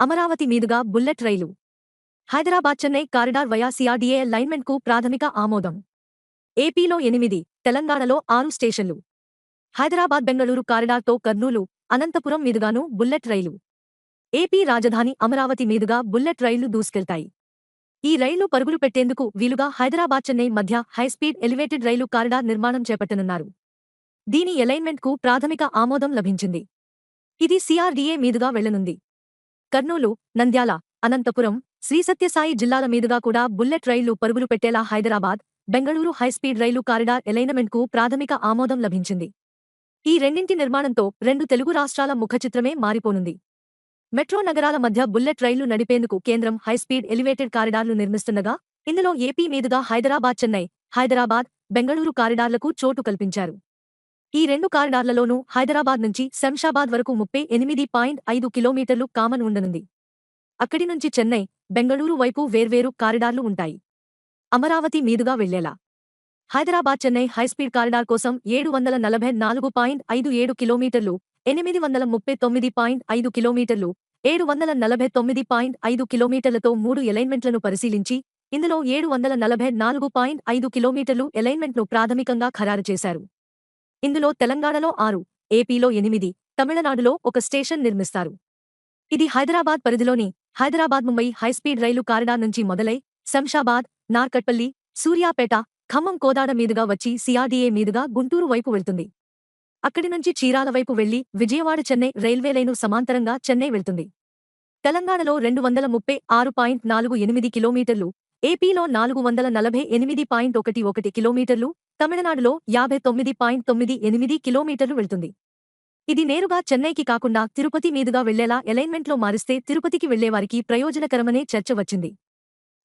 అమరావతి మీదుగా బుల్లెట్ రైలు. Hyderabad Chennai corridor via CRDA లైన్మెంట్కు ప్రాథమిక ఆమోదం. ఏపీలో ఎనిమిది తెలంగాణలో ఆరు స్టేషన్లు. హైదరాబాద్ బెంగళూరు కారిడార్తో కర్నూలు అనంతపురం మీదుగాను బుల్లెట్ రైలు. ఏపీ రాజధాని అమరావతి మీదుగా బుల్లెట్ రైళ్ళు దూసుకెళ్తాయి. ఈ రైళ్ళు పరుగులు పెట్టేందుకు వీలుగా హైదరాబాద్ చెన్నై మధ్య హైస్పీడ్ ఎలివేటెడ్ రైలు కారిడార్ నిర్మాణం చేపట్టనున్నారు. దీని ఎలైన్మెంట్కు ప్రాథమిక ఆమోదం లభించింది. ఇది సిఆర్డీఏ మీదుగా వెళ్ళనుంది. కర్నూలు నంద్యాల అనంతపురం శ్రీసత్యసాయి జిల్లాల మీదుగా కూడా బుల్లెట్ రైళ్ళు పరుగులు పెట్టేలా హైదరాబాద్ బెంగళూరు హైస్పీడ్ రైలు కారిడార్ ఎలైన్మెంట్కు ప్రాథమిక ఆమోదం లభించింది. ఈ రెండింటి నిర్మాణంతో రెండు తెలుగు రాష్ట్రాల ముఖచిత్రమే మారిపోనుంది. మెట్రో నగరాల మధ్య బుల్లెట్ రైళ్ళు నడిపేందుకు కేంద్రం హైస్పీడ్ ఎలివేటెడ్ కారిడార్లు నిర్మిస్తుండగా ఇందులో ఏపీ మీదుగా హైదరాబాద్ చెన్నై హైదరాబాద్ బెంగళూరు కారిడార్లకు చోటు కల్పించారు. ఈ రెండు కారిడార్లలోనూ హైదరాబాద్ నుంచి శంషాబాద్ వరకు ముప్పై ఎనిమిది పాయింట్ ఐదు కిలోమీటర్లు కామన్ ఉండనుంది. అక్కడి నుంచి చెన్నై బెంగళూరు వైపు వేర్వేరు కారిడార్లు ఉంటాయి. అమరావతి మీదుగా వెళ్ళేలా హైదరాబాద్ చెన్నై హైస్పీడ్ కారిడార్ కోసం ఏడు వందల నలభై నాలుగు పాయింట్ ఐదు ఏడు కిలోమీటర్లు ఎనిమిది వందల ముప్పై తొమ్మిది పాయింట్ ఐదు కిలోమీటర్లు ఏడు వందల నలభై తొమ్మిది పాయింట్ ఐదు కిలోమీటర్లతో మూడు ఎలైన్మెంట్లను పరిశీలించి ఇందులో ఏడు వందల నలభై నాలుగు పాయింట్ ఐదు కిలోమీటర్లు ఎలైన్మెంట్ను ప్రాథమికంగా ఖరారు చేశారు. ఇందులో తెలంగాణలో ఆరు ఏపీలో ఎనిమిది తమిళనాడులో ఒక స్టేషన్ నిర్మిస్తారు. ఇది హైదరాబాద్ పరిధిలోని హైదరాబాద్ ముంబై హైస్పీడ్ రైలు కారిడార్ నుంచి మొదలై శంషాబాద్ నార్కట్పల్లి సూర్యాపేట ఖమ్మం కోదాడ మీదుగా వచ్చి సిఆర్డీఏ మీదుగా గుంటూరు వైపు వెళ్తుంది. అక్కడి నుంచి చీరాల వైపు వెళ్ళి విజయవాడ చెన్నై రైల్వే లైను సమాంతరంగా చెన్నై వెళ్తుంది. తెలంగాణలో రెండు వందల ముప్పై ఆరు పాయింట్ నాలుగు ఎనిమిది కిలోమీటర్లు ఏపీలో నాలుగు వందల నలభై ఎనిమిది పాయింట్ ఒకటి ఒకటి కిలోమీటర్లు తమిళనాడులో యాభై తొమ్మిది పాయింట్ తొమ్మిది ఎనిమిది కిలోమీటర్లు వెళ్తుంది. ఇది నేరుగా చెన్నైకి కాకుండా తిరుపతి మీదుగా వెళ్ళేలా అలైన్మెంట్లో మారిస్తే తిరుపతికి వెళ్ళేవారికి ప్రయోజనకరమనే చర్చ వచ్చింది.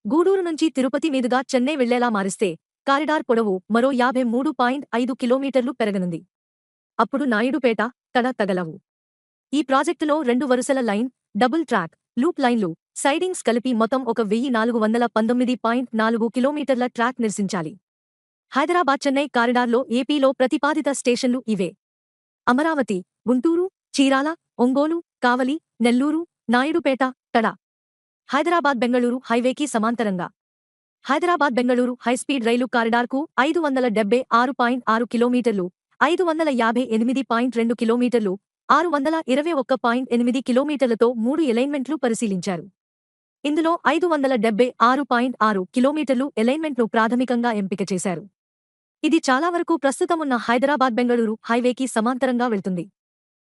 గూడూరు నుంచి తిరుపతి మీదుగా చెన్నై వెళ్ళేలా మారిస్తే కారిడార్ పొడవు మరో యాభై మూడు పాయింట్ ఐదు కిలోమీటర్లు పెరగనుంది. అప్పుడు నాయుడుపేట తడ తగలవు. ఈ ప్రాజెక్టులో రెండు వరుసల లైన్ డబుల్ ట్రాక్ లూప్ లైన్లు సైడింగ్స్ కలిపి మొత్తం ఒక వెయ్యి నాలుగు వందల పంతొమ్మిది పాయింట్ నాలుగు కిలోమీటర్ల ట్రాక్ నిరసించాలి. హైదరాబాద్ చెన్నై కారిడార్లో ఏపీలో ప్రతిపాదిత స్టేషన్లు ఇవే. అమరావతి గుంటూరు చీరాల ఒంగోలు కావలి నెల్లూరు నాయుడుపేట తడ. హైదరాబాద్ బెంగళూరు హైవేకి సమాంతరంగా. హైదరాబాద్ బెంగళూరు హైస్పీడ్ రైలు కారిడార్కు ఐదు వందల డెబ్బై ఆరు పాయింట్ ఆరు కిలోమీటర్లు ఐదు వందల యాభై ఎనిమిది పాయింట్ రెండు కిలోమీటర్లు ఆరు వందల ఇరవై ఒక్క పాయింట్ ఎనిమిది కిలోమీటర్లతో మూడు ఎలైన్మెంట్లు పరిశీలించారు. ఇందులో ఐదు వందల డెబ్బై ఆరు పాయింట్ ఆరు కిలోమీటర్లు ఎలైన్మెంట్ను ప్రాథమికంగా ఎంపిక చేశారు. ఇది చాలా వరకు ప్రస్తుతమున్న హైదరాబాద్ బెంగళూరు హైవేకి సమాంతరంగా వెళ్తుంది.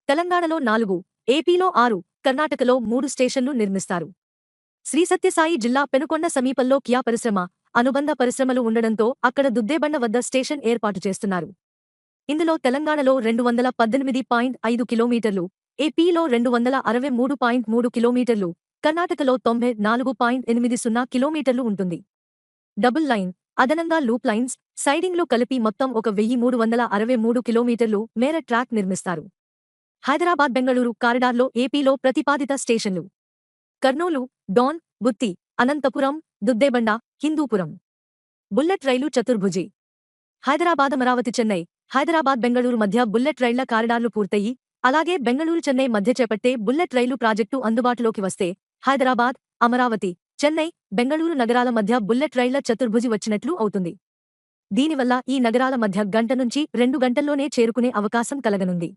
తెలంగాణలో నాలుగు ఏపీలో ఆరు కర్ణాటకలో మూడు స్టేషన్లు నిర్మిస్తారు. శ్రీ సత్యసాయి జిల్లా పెనుకొండ సమీపంలో కియా పరిశ్రమ అనుబంధ పరిశ్రమలు ఉండడంతో అక్కడ దుద్దేబండ వద్ద స్టేషన్ ఏర్పాటు చేస్తున్నారు. ఇందులో తెలంగాణలో రెండు వందల పద్దెనిమిది పాయింట్ ఐదు కిలోమీటర్లు ఏపీలో రెండు వందల అరవై మూడు పాయింట్ మూడు కిలోమీటర్లు కర్ణాటకలో తొంభై నాలుగు పాయింట్ ఎనిమిది సున్నా కిలోమీటర్లు ఉంటుంది. డబుల్ లైన్ అదనంగా లూప్ లైన్స్ సైడింగ్లు కలిపి మొత్తం ఒక వెయ్యి మూడు వందల అరవై మూడు కిలోమీటర్లు మేర ట్రాక్ నిర్మిస్తారు. హైదరాబాద్ బెంగళూరు కారిడార్లో ఏపీలో ప్రతిపాదిత స్టేషన్లు. కర్నూలు డోన్ బుత్తి అనంతపురం దుద్దేబండ హిందూపురం. బుల్లెట్ రైలు చతుర్భుజి. హైదరాబాద్ అమరావతి చెన్నై. హైదరాబాద్ బెంగళూరు మధ్య బుల్లెట్ రైళ్ళ కారిడార్లు పూర్తయి అలాగే బెంగళూరు చెన్నై మధ్య చేపట్టే బుల్లెట్ రైలు ప్రాజెక్టు అందుబాటులోకి వస్తే హైదరాబాద్ అమరావతి చెన్నై బెంగళూరు నగరాల మధ్య బుల్లెట్ రైళ్ళ చతుర్భుజి వచ్చినట్లు అవుతుంది. దీనివల్ల ఈ నగరాల మధ్య గంట నుంచి రెండు గంటల్లోనే చేరుకునే అవకాశం కలగనుంది.